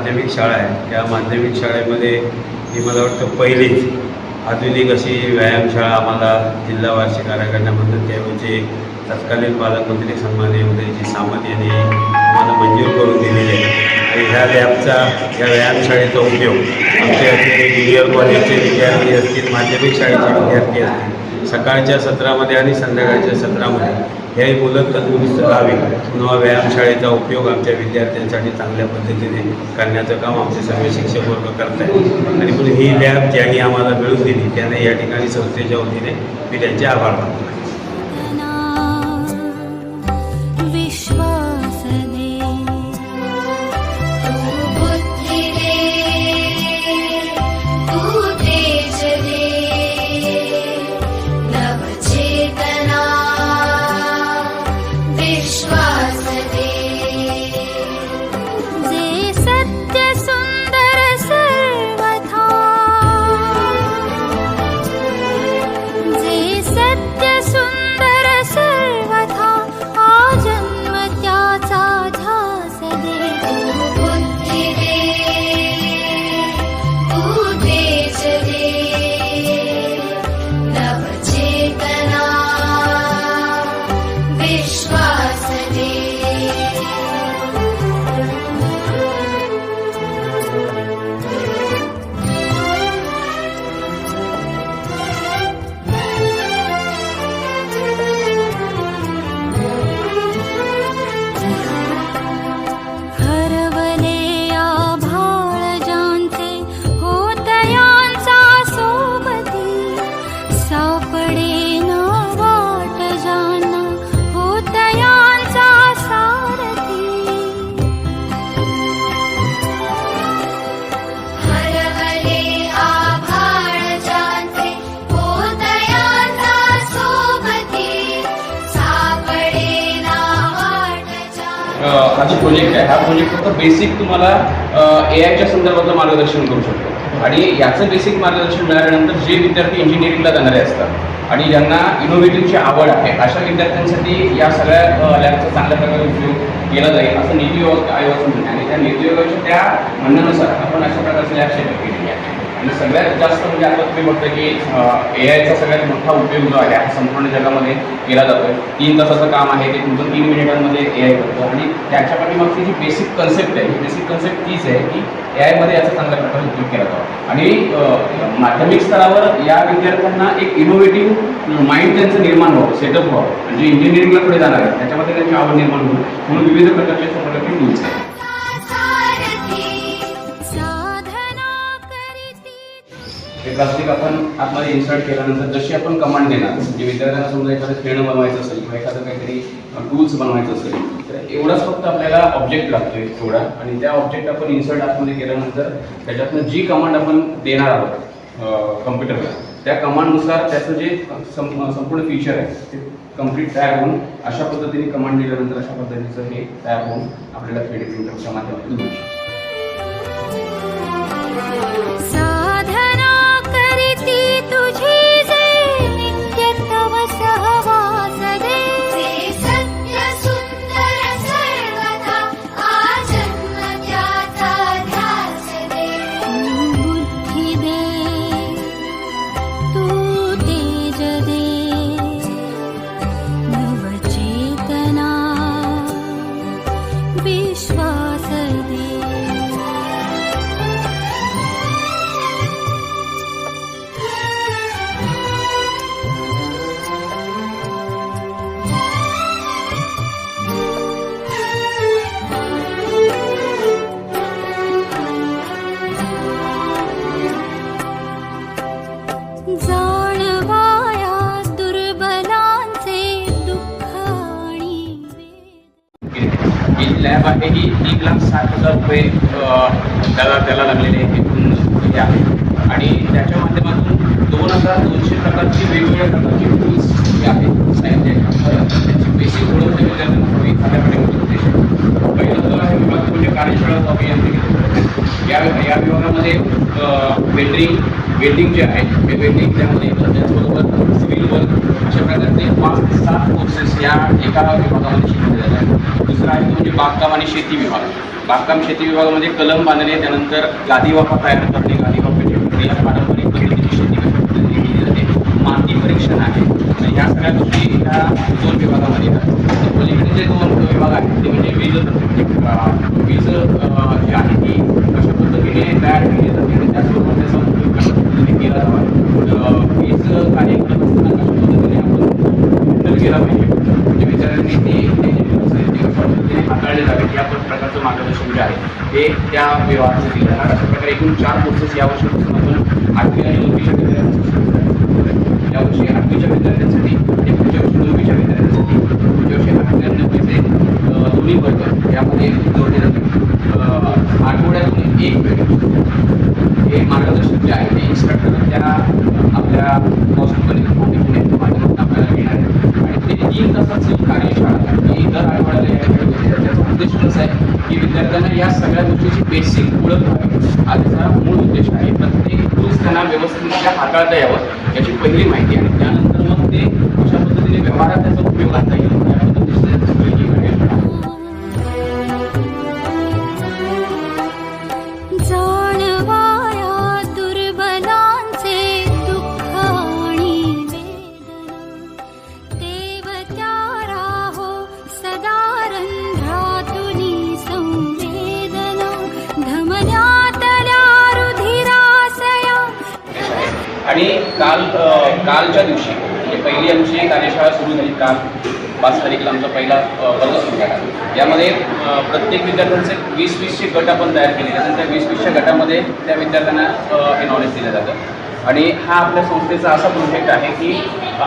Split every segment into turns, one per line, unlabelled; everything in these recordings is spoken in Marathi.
माध्यमिक शाळा आहे. त्या माध्यमिक शाळेमध्ये ही मला वाटतं पहिलीच आधुनिक अशी व्यायामशाळा आम्हाला जिल्हा वार्षिक कार्यक्रमाबद्दल त्यावेळेचे तत्कालीन पालकमंत्री सन्मान्य उदयजी सामंत यांनी आम्हाला मंजूर करून दिलेली आहे. आणि ह्या लॅबचा या व्यायामशाळेचा उपयोग आमच्या जे ज्युनियर कॉलेजचे विद्यार्थी असतील माध्यमिक शाळेचे विद्यार्थी असतील सकाळच्या सत्रामध्ये आणि संध्याकाळच्या सत्रामध्ये हे मुलं तंदुरुस्त राहावी. किंवा व्यायामशाळेचा उपयोग आमच्या विद्यार्थ्यांसाठी चांगल्या पद्धतीने करण्याचं काम आमचे सर्व शिक्षक वर्ग करत आहेत आणि म्हणून ही लॅब ज्यांनी आम्हाला मिळून दिली त्याने या ठिकाणी संस्थेच्या वतीने मी त्यांचे आभार मानतो.
हा जो प्रोजेक्ट आहे हा प्रोजेक्ट फक्त बेसिक तुम्हाला ए आयच्या संदर्भातलं मार्गदर्शन करू शकतो. आणि याचं बेसिक मार्गदर्शन मिळाल्यानंतर जे विद्यार्थी इंजिनिअरिंगला जाणारे असतात आणि ज्यांना इनोव्हेटिव्हची आवड आहे अशा विद्यार्थ्यांसाठी या सगळ्या लॅबचा चांगल्या प्रकारे उपयोग केला जाईल असं नीती आयोग आयोगाचं आहे. आणि त्या नीती आयोगाच्या त्या म्हणण्यानुसार आपण अशा प्रकारचे लॅब सेटअप केलेली आहे आणि सगळ्यात जास्त म्हणजे आता तुम्ही बघता की ए आयचा सगळ्यात मोठा उपयोग जो आहे हा संपूर्ण जगामध्ये केला जातोय. तीन तासाचं काम आहे ते तुमचं तीन मिनिटांमध्ये ए आय करतं. आणि त्याच्या पाठीमागची जी बेसिक कन्सेप्ट आहे ही बेसिक कन्सेप्ट तीच आहे की ए आयमध्ये याचा चांगल्या प्रकारे उपयोग केला जावा आणि माध्यमिक स्तरावर या विद्यार्थ्यांना एक इनोव्हेटिव्ह माइंड त्यांचं निर्माण व्हावं सेटअप व्हावं. म्हणजे इंजिनिअरिंगला पुढे जाणार आहे त्याच्यामध्ये त्यांची आवड निर्माण होईल. म्हणून विविध प्रकारचे फोटोग्राफी टूल्स आहेत. हे प्लास्टिक आपण आतमध्ये इन्सर्ट केल्यानंतर जशी आपण कमांड देणार म्हणजे विद्यार्थ्यांना समजा एखादं खेळणं बनवायचं असेल किंवा एखादं काहीतरी टूल्स बनवायचं असेल तर एवढाच फक्त आपल्याला ऑब्जेक्ट लागतोय एवढा. आणि त्या ऑब्जेक्ट आपण इन्सर्ट आतमध्ये केल्यानंतर त्याच्यातनं जी कमांड आपण देणार आहोत कम्प्युटरला त्या कमांडनुसार त्याचं जे संपूर्ण फीचर आहे ते कंप्लीट तयार होऊन अशा पद्धतीने कमांड दिल्यानंतर अशा पद्धतीचं हे तयार होऊन आपल्याला थ्री डी प्रिंटरच्या माध्यमातून त्याला त्याला लागलेले एकूण हे आहे आणि त्याच्या माध्यमातून दोन हजार दोनशे प्रकारची वेगवेगळ्या प्रकारची टूल्स जी आहेत. साहित्य त्याची बेसिक ओळख त्या विद्यार्थ्यांना एखाद्याकडे उद्देश पहिलं तर आहे विभाग म्हणजे कार्यशाळा अभियांत्रिकी. या या विभागामध्ये वेल्डिंग वेल्डिंग जे आहे हे वेल्डिंग त्यामध्ये येतं त्याचबरोबर सिव्हिल वर्क अशा प्रकारचे पाच ते सात कोर्सेस या एका विभागामध्ये शिकवले जातात. दुसरा आहे तो म्हणजे बागकाम आणि शेती विभाग. बागकाम शेती विभागामध्ये कलम बांधणे त्यानंतर गादी वाफा तयार करणे गादी वाफेची प्रक्रिया पारंपरिक पद्धतीची शेती केली जाते. माती परीक्षण आहे. तर ह्या सगळ्या गोष्टी ह्या दोन विभागामध्ये येतात. तर पलीकडे जे दोन विभाग आहेत ते म्हणजे वीज वीज जी आहे ती कशा पद्धतीने तयार केली जाते आणि त्याचबरोबर त्याचा उपयोग केला जावा वीज कार्य असताना कशा पद्धतीने आपण. पाहिजे. म्हणजे ते हाताळले जावेत या प्रकारचं मार्गदर्शन जे आहे हे त्या विभागाचं दिलं जाणार. अशा प्रकारे एकूण चार कोर्सेस या वर्षीपासून आपण आठवी आणि नववीच्या विद्यार्थ्यांसाठी यावर्षी आठवीच्या विद्यार्थ्यांसाठी आणि पुढच्या वर्षी नववीच्या विद्यार्थ्यांसाठी पुढच्या वर्षी आठवी आणि नववीचे दोन्ही वर्ग यामध्ये जोडले आठवड्यातून एक वेळ. हे मार्गदर्शक जे आहे ते इन्स्ट्रक्टर त्या आपल्या हॉस्पिटलमध्ये पुणे माध्यमातून आपल्याला घेणार आहे आणि ते तीन तासाची कार्यशाळा ही दर आठवड्याला त्याचा उद्देश कसा आहे की विद्यार्थ्यांना या सगळ्या गोष्टीची बेसिक ओळख व्हावी हा त्याचा मूळ उद्देश आहे? प्रत्येक टूल्स त्यांना व्यवस्थितरित्या हाताळता यावं याची पहिली माहिती आणि त्यानंतर मग ते कशा पद्धतीने व्यवहारात त्याचा उपयोग आता येईल? आपण तयार केले आणि त्या वीस वीसच्या गटामध्ये त्या विद्यार्थ्यांना हे नॉलेज दिलं जातं. आणि हा आपल्या संस्थेचा असा प्रोजेक्ट आहे की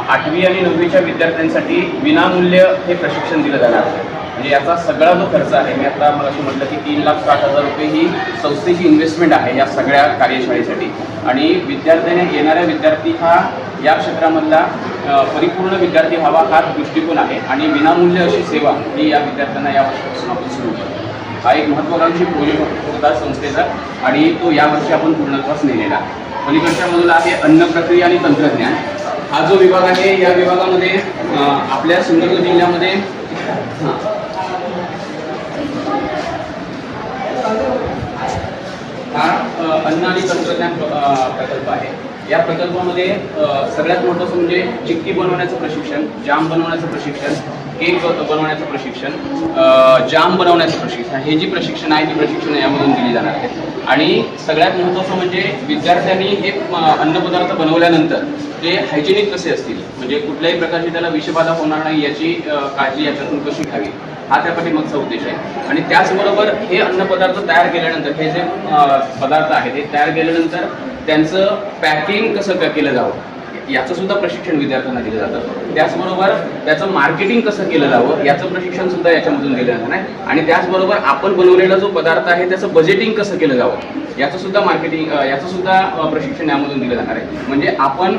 आठवी आणि नववीच्या विद्यार्थ्यांसाठी विनामूल्य हे प्रशिक्षण दिलं जाणार आहे. म्हणजे याचा सगळा जो खर्च आहे मी आता मला म्हटलं की तीन लाख साठ हजार रुपये ही संस्थेची इन्व्हेस्टमेंट आहे या सगळ्या कार्यशाळेसाठी. आणि विद्यार्थ्याने येणाऱ्या विद्यार्थी हा या क्षेत्रामधला परिपूर्ण विद्यार्थी व्हावा हा दृष्टिकोन आहे. आणि विनामूल्य अशी सेवा ही या विद्यार्थ्यांना या वर्षापासून आपण सुरू करतो हा एक महत्त्वाकांक्षी प्रोजेक्ट होता संस्थेचा आणि तो यावर्षी आपण पूर्णत्वास नेलेला. पलीकडच्या बाजूला आहे अन्न प्रक्रिया आणि तंत्रज्ञान. हा जो विभाग आहे या विभागामध्ये आपल्या सिंधुदुर्ग जिल्ह्यामध्ये हा. अन्न आणि तंत्रज्ञान प्रकल्प आहे. या प्रकल्पामध्ये सगळ्यात मोठं म्हणजे चिक्की बनवण्याचं प्रशिक्षण जाम बनवण्याचं प्रशिक्षण केक बनवण्याचं प्रशिक्षण जाम बनवण्याचं प्रशिक्षण हे जी प्रशिक्षण आहे ती प्रशिक्षण यामधून दिली जाणार आहे आणि सगळ्यात महत्त्वाचं म्हणजे विद्यार्थ्यांनी हे अन्नपदार्थ बनवल्यानंतर ते हायजेनिक कसे असतील? म्हणजे कुठल्याही प्रकारची त्याला विषबाधा होणार नाही याची काळजी याच्यातून कशी घ्यावी? हा त्या पाठीमागचा उद्देश आहे. आणि त्याचबरोबर हे अन्नपदार्थ तयार केल्यानंतर हे जे पदार्थ आहेत हे तयार केल्यानंतर त्यांचं पॅकिंग कसं क- केलं जावं? याचं सुद्धा प्रशिक्षण विद्यार्थ्यांना दिलं जातं. त्याचबरोबर त्याचं मार्केटिंग कसं केलं जावं याचं प्रशिक्षण सुद्धा याच्यामधून दिलं जाणार आहे. आणि त्याचबरोबर आपण बनवलेला जो पदार्थ आहे त्याचं बजेटिंग कसं केलं जावं याचं सुद्धा मार्केटिंग याचं सुद्धा प्रशिक्षण यामधून दिलं जाणार आहे. म्हणजे आपण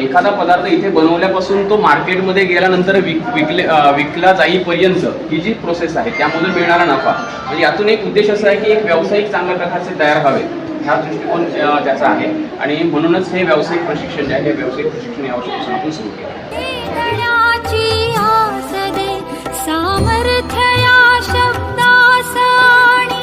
एखादा पदार्थ इथे बनवल्यापासून तो मार्केटमध्ये गेल्यानंतर विक विकले विकला जाईपर्यंत ही जी प्रोसेस आहे त्यामधून मिळणारा नफा. म्हणजे यातून एक उद्देश असा आहे की एक व्यावसायिक चांगल्या प्रकारचे तयार व्हावे. ह्या दृष्टिकोन त्याचा आहे. आणि म्हणूनच हे व्यावसायिक प्रशिक्षण जे आहे हे व्यावसायिक प्रशिक्षण या वर्षापासून आपण सुरू केलं.
वेदनाची आस दे सामर्थ्या शब्दास आणि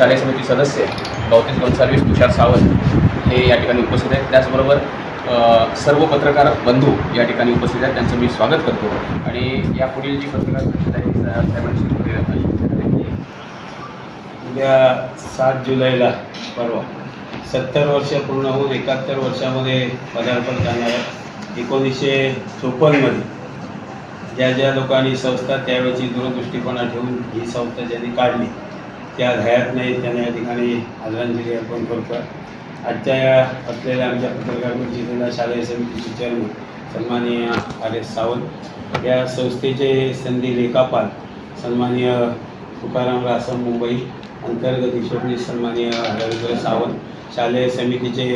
शालेय समिती सदस्य गौतीस गोन्साल्विस तुषार सावंत हे या ठिकाणी उपस्थित आहेत. त्याचबरोबर सर्व पत्रकार बंधू या ठिकाणी उपस्थित आहेत. त्यांचं मी स्वागत करतो. आणि या पुढील जी पत्रकार परिषद आहे
उद्या सात जुलैला परवा सत्तर वर्ष पूर्ण होऊन एकाहत्तर वर्षामध्ये पदार्पण करणार आहे. एकोणीसशे चोपन्नमध्ये ज्या ज्या लोकांनी संस्था त्यावेळेची दूरदृष्टीपणा ठेवून ही संस्था ज्यांनी काढली त्या ध्यायात नाही त्यांना या ठिकाणी आदरांजली अर्पण करतो. आजच्या या असलेल्या आमच्या पत्रकार परिषदेला शालेय समितीचे चेअरमन सन्माननीय आर एस सावंत या संस्थेचे संधी लेखापाल सन्माननीय तुकाराम रासम मुंबई अंतर्गत ईश्वरनीश सन्माननीय रवींद्र सावंत शालेय समितीचे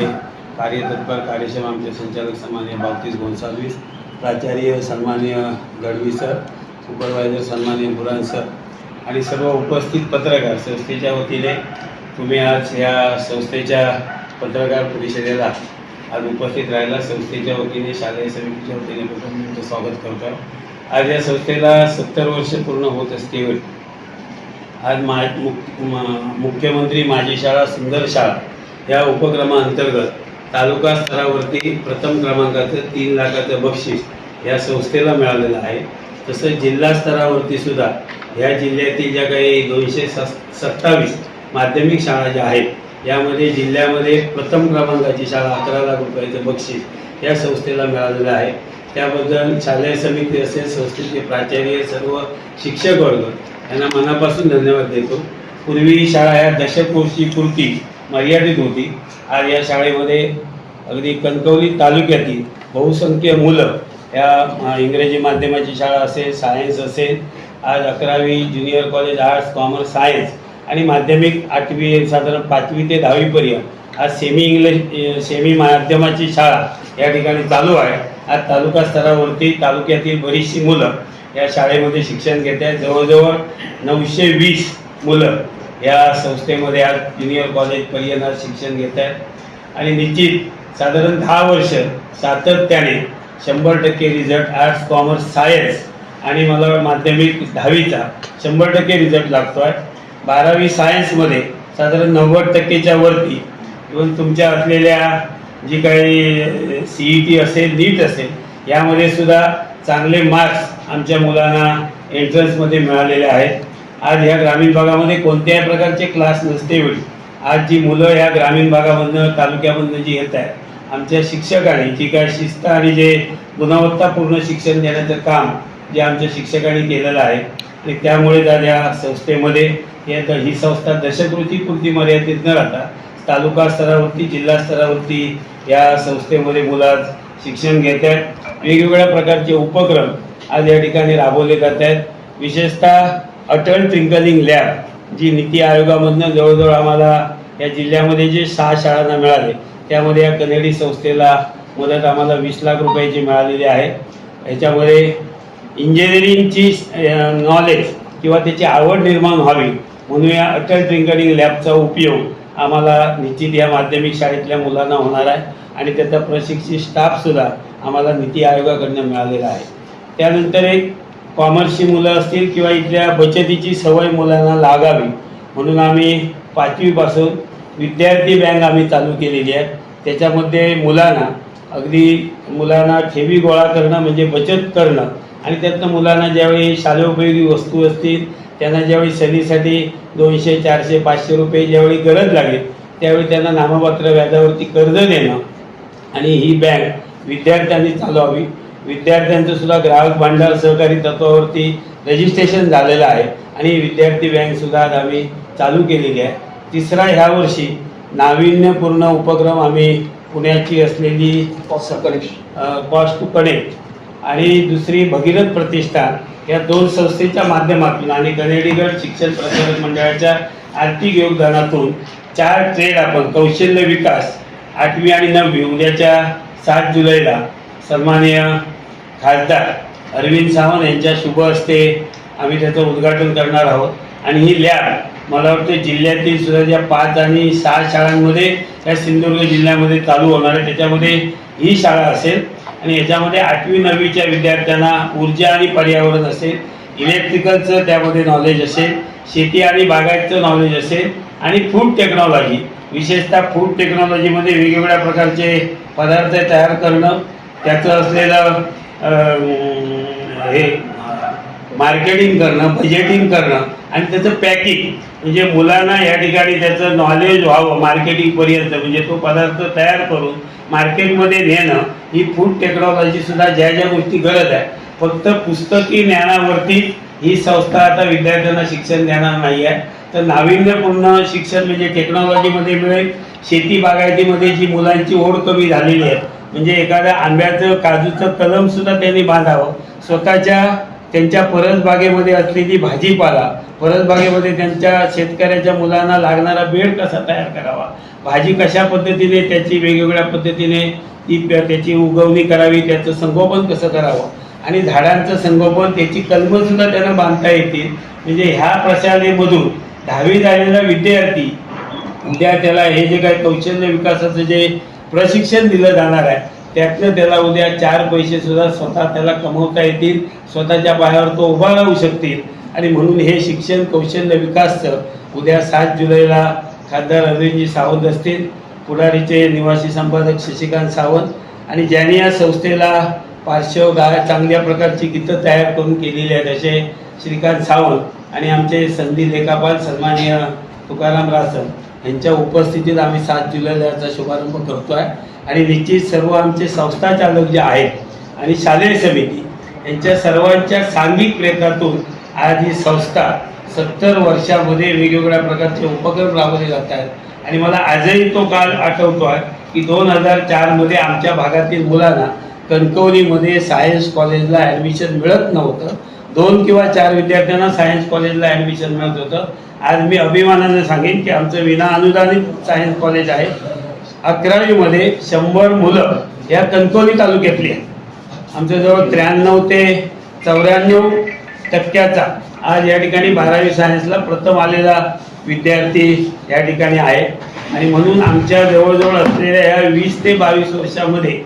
कार्यतत्पर कार्यक्षम आमचे संचालक सन्माननीय बावतीस गोन्साल्वीस प्राचार्य सन्माननीय गडवी सर सुपरवायझर सन्माननीय बुरान सर आणि सर्व उपस्थित पत्रकार संस्थेच्या वतीने तुम्ही आज या संस्थेच्या पत्रकार परिषदेला आज उपस्थित राहिला. संस्थेच्या वतीने शालेय समितीच्या वतीने प्रथम तुमचं स्वागत करतो. आज या संस्थेला सत्तर वर्ष पूर्ण होत असते आज मा मुख्यमंत्री माझी शाळा सुंदर शाळा या उपक्रमाअंतर्गत तालुका स्तरावरती प्रथम क्रमांकाचं तीन लाखाचं बक्षीस या संस्थेला मिळालेलं आहे. तसंच जिल्हा स्तरावरती सुद्धा ह्या जिल्ह्यातील ज्या काही दोनशे स सत्तावीस माध्यमिक शाळा ज्या आहेत यामध्ये जिल्ह्यामध्ये प्रथम क्रमांकाची शाळा अकरा लाख रुपयाचं बक्षीस या संस्थेला मिळालेलं आहे. त्याबद्दल शालेय समिती असेल संस्थेचे प्राचार्य सर्व शिक्षक वर्ग यांना मनापासून धन्यवाद देतो. पूर्वी ही शाळा ह्या दशकोशी पुरती मर्यादित होती. आज या शाळेमध्ये अगदी कणकवली तालुक्यातील बहुसंख्य मुलं या इंग्रजी माध्यमाची शाळा असेल सायन्स असेल आज अकरावी junior college arts commerce science आणि माध्यमिक आठवी साधारण पाचवी ते दहावीपर्यंत आज सेमी इंग्लिश सेमी माध्यमाची शाळा या ठिकाणी चालू आहे. आज तालुका स्तरावरती तालुक्यातील बरीचशी मुलं या शाळेमध्ये शिक्षण घेत आहेत. जवळजवळ नऊशे वीस मुलं या संस्थेमध्ये आज ज्युनियर कॉलेजपर्यंत आज शिक्षण घेत आहेत. आणि निश्चित साधारण दहा वर्ष सातत्याने शंभर टक्के रिझल्ट आर्ट्स कॉमर्स सायन्स आणि मला माध्यमिक दहावीचा शंभर टक्के रिझल्ट लागतो आहे बारावी सायन्समध्ये साधारण नव्वद टक्केच्या वरती. इव्हन तुमच्या असलेल्या जी काही सी ई टी असेल नीट असेल यामध्ये सुद्धा चांगले मार्क्स आमच्या मुलांना एंट्रन्समध्ये मिळालेले आहेत. आज ह्या ग्रामीण भागामध्ये कोणत्याही प्रकारचे क्लास नसते वेळी आज जी मुलं ह्या ग्रामीण भागामधनं तालुक्यामधनं जी येत आहेत आमच्या शिक्षकांनी जी काय शिस्त आणि जे गुणवत्तापूर्ण शिक्षण देण्याचं काम जे आमच्या शिक्षकांनी केलेलं आहे आणि त्यामुळे आज या संस्थेमध्ये. ही संस्था दशकृती पुरती मर्यादित न राहता तालुका स्तरावरती जिल्हा स्तरावरती या संस्थेमध्ये मुलं शिक्षण घेत आहेत. वेगवेगळ्या प्रकारचे उपक्रम आज या ठिकाणी राबवले जात आहेत. विशेषतः अटल ट्विंकलिंग लॅब जी नीती आयोगामधनं जवळजवळ आम्हाला या जिल्ह्यामध्ये जे सहा शाळांना मिळाले त्यामध्ये या कनेडी संस्थेला मदत आम्हाला वीस लाख रुपयाची मिळालेली आहे. ह्याच्यामध्ये इंजिनिअरिंगची नॉलेज किंवा त्याची आवड निर्माण व्हावी म्हणून या अटल ट्रिंकलिंग लॅबचा उपयोग आम्हाला निश्चित या माध्यमिक शाळेतल्या मुलांना होणार आहे आणि त्याचा प्रशिक्षित स्टाफसुद्धा आम्हाला नीती आयोगाकडनं मिळालेला आहे. त्यानंतर एक कॉमर्सची मुलं असतील किंवा इथल्या बचतीची सवय मुलांना लागावी म्हणून आम्ही पाचवीपासून विद्यार्थी बँक आम्ही चालू केलेली आहे. त्याच्यामध्ये मुलांना अगदी मुलांना ठेवी गोळा करणं म्हणजे बचत करणं आणि त्यातनं मुलांना ज्यावेळी शालेयोपयोगी वस्तू असतील त्यांना ज्यावेळी सणीसाठी दोनशे चारशे पाचशे रुपये ज्यावेळी गरज लागेल त्यावेळी त्यांना नाममात्र व्याजावरती कर्ज देणं आणि ही बँक विद्यार्थ्यांनी चालवावी. विद्यार्थ्यांचं सुद्धा ग्राहक भांडार सहकारी तत्वावरती रजिस्ट्रेशन झालेलं आहे आणि विद्यार्थी बँकसुद्धा आज आम्ही चालू केलेली आहे. तिसरा ह्या वर्षी नाविन्यपूर्ण उपक्रम आम्ही पुण्याची असलेली कॉस्ट टू कनेक्ट आणि दुसरी भगीरथ प्रतिष्ठान या दोन संस्थेच्या माध्यमातून आणि कनेडीगड शिक्षण प्रसारक मंडळाच्या आर्थिक योगदानातून चार ट्रेड आपण कौशल्य विकास आठवी आणि नववी उद्याच्या सात जुलैला सन्माननीय खासदार अरविंद सावंत यांच्या शुभ हस्ते आम्ही त्याचं उद्घाटन करणार आहोत. आणि ही लॅब मला वाटतं जिल्ह्यातील सुद्धा ज्या पाच आणि सहा शाळांमध्ये या सिंधुदुर्ग जिल्ह्यामध्ये चालू होणार आहे. त्याच्यामध्ये ही शाळा असेल आणि याच्यामध्ये आठवी नववीच्या विद्यार्थ्यांना ऊर्जा आणि पर्यावरण असेल इलेक्ट्रिकलचं त्यामध्ये नॉलेज असेल शेती आणि बागायतचं नॉलेज असेल आणि फूड टेक्नॉलॉजी विशेषतः फूड टेक्नॉलॉजीमध्ये वेगवेगळ्या प्रकारचे पदार्थ तयार करणं त्याचं असलेलं हे मार्केटिंग करणं बजेटिंग करणं आणि त्याचं पॅकिंग म्हणजे मुलांना या ठिकाणी त्याचं नॉलेज व्हावं मार्केटिंगपर्यंत म्हणजे तो पदार्थ तयार करून मार्केटमध्ये नेणं ही फूड टेक्नॉलॉजीसुद्धा ज्या ज्या गोष्टी गरज आहे. फक्त पुस्तकी ज्ञानावरती ही संस्था आता विद्यार्थ्यांना शिक्षण देणार नाही आहे. तर नाविन्यपूर्ण शिक्षण म्हणजे टेक्नॉलॉजीमध्ये मिळेल. शेती बागायतीमध्ये जी मुलांची ओढ कमी झालेली आहे. म्हणजे एखाद्या आंब्याचं काजूचं कलमसुद्धा त्यांनी बांधावं. स्वतःच्या त्यांच्या परसबागेमध्ये असलेली भाजीपाला परसबागेमध्ये त्यांच्या शेतकऱ्याच्या मुलांना लागणारा बेड कसा तयार करावा? भाजी कशा पद्धतीने त्याची वेगवेगळ्या पद्धतीने ती त्याची उगवणी करावी त्याचं संगोपन कसं करावं? आणि झाडांचं संगोपन त्याची कलमंसुद्धा त्यांना बांधता येतील. म्हणजे ह्या प्रशालेमधून दहावी झालेला विद्यार्थी उद्या त्याला हे जे काही कौशल्य विकासाचं जे प्रशिक्षण दिलं जाणार आहे त्यातनं त्याला उद्या चार पैसे सुद्धा स्वतः त्याला कमवता येतील स्वतःच्या पायावर तो उभा राहू शकतील. आणि म्हणून हे शिक्षण कौशल्य विकासचं उद्या सात जुलैला खासदार अरविंदजी सावंत असतील पुढारीचे निवासी संपादक शशिकांत सावंत आणि ज्यांनी या संस्थेला पार्श्व गा चांगल्या प्रकारची गीतं तयार करून केलेली आहेत असे श्रीकांत सावंत आणि आमचे संधी लेखापाल सन्माननीय तुकाराम रासन यांच्या उपस्थितीत आम्ही सात जुलैला याचा शुभारंभ करतो आहे आणि निश्चित सर्व आमचे संस्था चालक जे आहेत आणि शालेय समिती यांच्या सर्वांच्या सांघिक प्रयत्नातून आज ही संस्था सत्तर वर्षामध्ये वेगवेगळ्या प्रकारचे उपक्रम राबवले जात आहेत. आणि मला आजही तो काळ आठवतो आहे की दोन हजार चारमध्ये आमच्या भागातील मुलांना कणकवलीमध्ये सायन्स कॉलेजला ॲडमिशन मिळत नव्हतं. दोन किंवा चार विद्यार्थ्यांना सायन्स कॉलेजला ॲडमिशन मिळत होतं. आज मी अभिमानाने सांगेन की आमचं विना अनुदानित सायन्स कॉलेज आहे. अकरावीमध्ये शंभर मुलं या कणकवली तालुक्यातली आहेत. आमच्या जवळ त्र्याण्णव ते चौऱ्याण्णव टक्क्याचा आज या ठिकाणी बारावी सायन्सला प्रथम आलेला विद्यार्थी या ठिकाणी आहे. आणि म्हणून आमच्या जवळजवळ असलेल्या या वीस ते बावीस वर्षामध्ये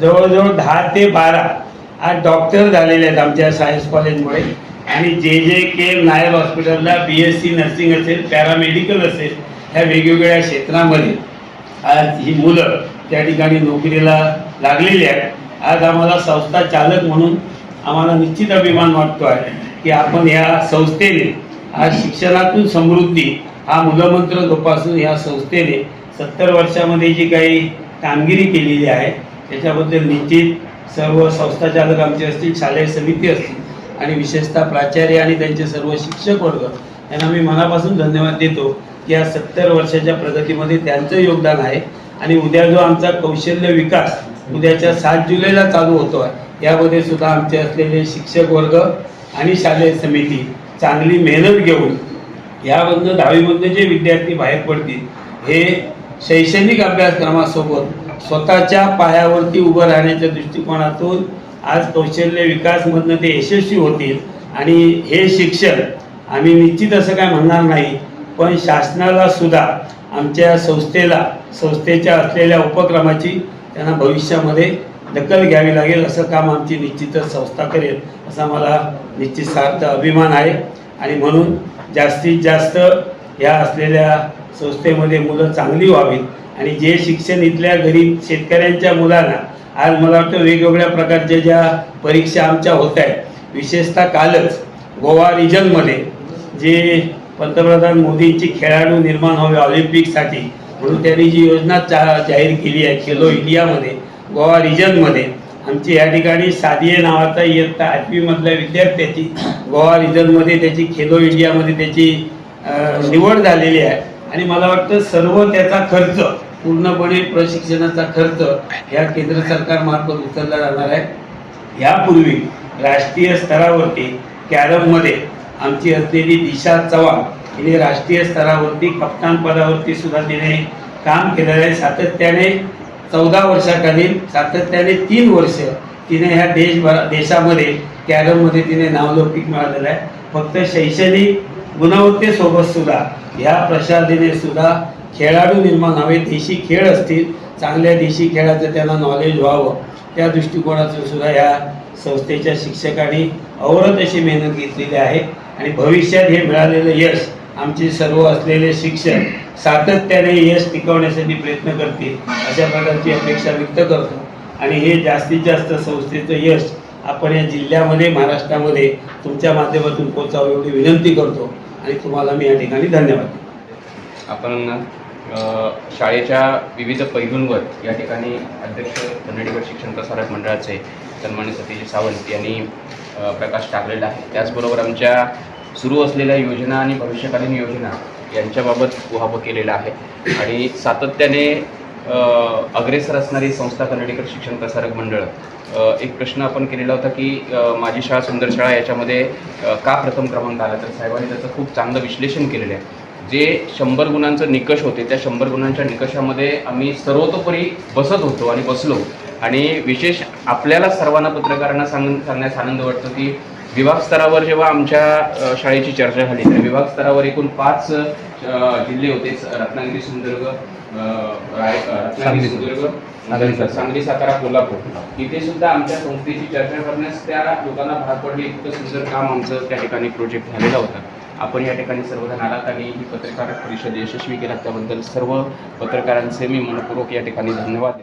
जवळजवळ दहा ते बारा आज डॉक्टर झालेले आहेत आमच्या सायन्स कॉलेजमुळे आणि जे जे के नायर हॉस्पिटलला बी एस सी नर्सिंग असेल पॅरामेडिकल असेल ह्या वेगवेगळ्या क्षेत्रामध्ये आज ही मुलं त्या ठिकाणी नोकरीला लागलेली आहेत. आज आम्हाला संस्था चालक म्हणून आम्हाला निश्चित अभिमान वाटतो आहे की आपण या संस्थेने आज शिक्षणातून समृद्धी हा मूलमंत्र जोपासून या संस्थेने सत्तर वर्षामध्ये जी काही कामगिरी केलेली आहे त्याच्याबद्दल निश्चित सर्व संस्था चालक आमचे असतील शालेय समिती असतील आणि विशेषतः प्राचार्य आणि त्यांचे सर्व शिक्षक वर्ग यांना मी मनापासून धन्यवाद देतो. या सत्तर वर्षाच्या प्रगतीमध्ये त्यांचं योगदान आहे. आणि उद्या जो आमचा कौशल्य विकास उद्याच्या सात जुलैला चालू होतो आहे यामध्ये सुद्धा आमचे असलेले शिक्षक वर्ग आणि शालेय समिती चांगली मेहनत घेऊन यामधनं दहावीमधनं जे विद्यार्थी बाहेर पडतील हे शैक्षणिक अभ्यासक्रमासोबत स्वतःच्या पायावरती उभं राहण्याच्या दृष्टिकोनातून आज कौशल्य विकासमधनं ते यशस्वी होतील. आणि हे शिक्षण आम्ही निश्चित असं काय म्हणणार नाही पण शासनाला सुद्धा आमच्या संस्थेला संस्थेच्या असलेल्या उपक्रमाची त्यांना भविष्यामध्ये दखल घ्यावी लागेल असं काम आमची निश्चितच संस्था करेल असा मला निश्चित सार्थ अभिमान आहे. आणि म्हणून जास्तीत जास्त ह्या असलेल्या संस्थेमध्ये मुलं चांगली व्हावीत. आणि जे शिक्षण इथल्या गरीब शेतकऱ्यांच्या मुलांना आज मला वाटतं वेगवेगळ्या प्रकारच्या ज्या परीक्षा आमच्या होत आहेत विशेषतः कालच गोवा रिजनमध्ये जे पंतप्रधान मोदींची खेळाडू निर्माण व्हावे ऑलिम्पिकसाठी. म्हणून त्यांनी जी योजना चा जाहीर केली आहे खेलो इंडियामध्ये गोवा रिजनमध्ये आमची या ठिकाणी सादिये नावाचा इयत्ता आठवीमधल्या विद्यार्थ्याची गोवा रिजनमध्ये त्याची खेलो इंडियामध्ये त्याची निवड झालेली आहे. आणि मला वाटतं सर्व त्याचा खर्च पूर्णपणे प्रशिक्षणाचा खर्च या केंद्र सरकारमार्फत उचलला जाणार आहे. यापूर्वी राष्ट्रीय स्तरावरती कॅरममध्ये आमची असलेली दिशा चव्हाण हिने राष्ट्रीय स्तरावरती कप्तान पदावरती सुद्धा तिने काम केलेलं आहे. सातत्याने चौदा वर्षाखालील सातत्याने तीन वर्ष तिने ह्या देशभरा देशामध्ये कॅरममध्ये तिने नावलौकिक मिळालेलं आहे. फक्त शैक्षणिक गुणवत्तेसोबत सुद्धा ह्या प्रशासनेने सुद्धा खेळाडू निर्माण हवे. देशी खेळ असतील चांगल्या देशी खेळाचं त्यांना नॉलेज व्हावं. त्या दृष्टिकोनातून सुद्धा ह्या संस्थेच्या शिक्षकांनी अवरत अशी मेहनत घेतलेली आहे. आणि भविष्यात हे मिळालेलं यश आमचे सर्व असलेले शिक्षक सातत्याने यश टिकवण्यासाठी प्रयत्न करतील अशा प्रकारची अपेक्षा व्यक्त करतो. आणि हे जास्तीत जास्त संस्थेचं यश आपण या जिल्ह्यामध्ये महाराष्ट्रामध्ये तुमच्या माध्यमातून पोचावं एवढी विनंती करतो. आणि तुम्हाला मी या ठिकाणी धन्यवाद
आपण शाळेच्या विविध पैलूंवर या ठिकाणी अध्यक्ष कन्नडीगड शिक्षण प्रसारक मंडळाचे सन्मान्य सतीश सावंत यांनी प्रकाश टाकलेला आहे. त्याचबरोबर आमच्या सुरू असलेल्या योजना आणि भविष्यकालीन योजना यांच्याबाबत उहापोह केलेला आहे. आणि सातत्याने अग्रेसर असणारी संस्था कन्नडीकर शिक्षण प्रसारक मंडळ एक प्रश्न आपण केलेला होता की माझी शाळा सुंदर शाळा याच्यामध्ये का प्रथम क्रमांक आला? तर साहेबांनी त्याचं खूप चांगलं विश्लेषण केलेलं आहे. जे शंभर गुणांचं निकष होते त्या शंभर गुणांच्या निकषामध्ये आम्ही सर्वतोपरी बसत होतो आणि बसलो. आणि विशेष आपल्याला सर्वांना पत्रकारांना सांग सांगण्यास आनंद वाटतो की विभाग स्तरावर जेव्हा आमच्या शाळेची चर्चा झाली तर विभाग स्तरावर एकूण पाच जिल्हे होते रत्नागिरी सिंधुदुर्ग रत्नागिरी सिंधुदुर्ग सांगली सातारा. कोल्हापूर. इथे सुद्धा आमच्या संस्थेची चर्चा करण्यास त्या लोकांना भाग पडले. इतकं सुंदर काम आमचं त्या ठिकाणी प्रोजेक्ट झालेला होता. आपण या ठिकाणी सर्वजण आलात आणि ही पत्रकार परिषद यशस्वी केलात. त्याबद्दल सर्व पत्रकारांचे मी मनपूर्वक या ठिकाणी धन्यवाद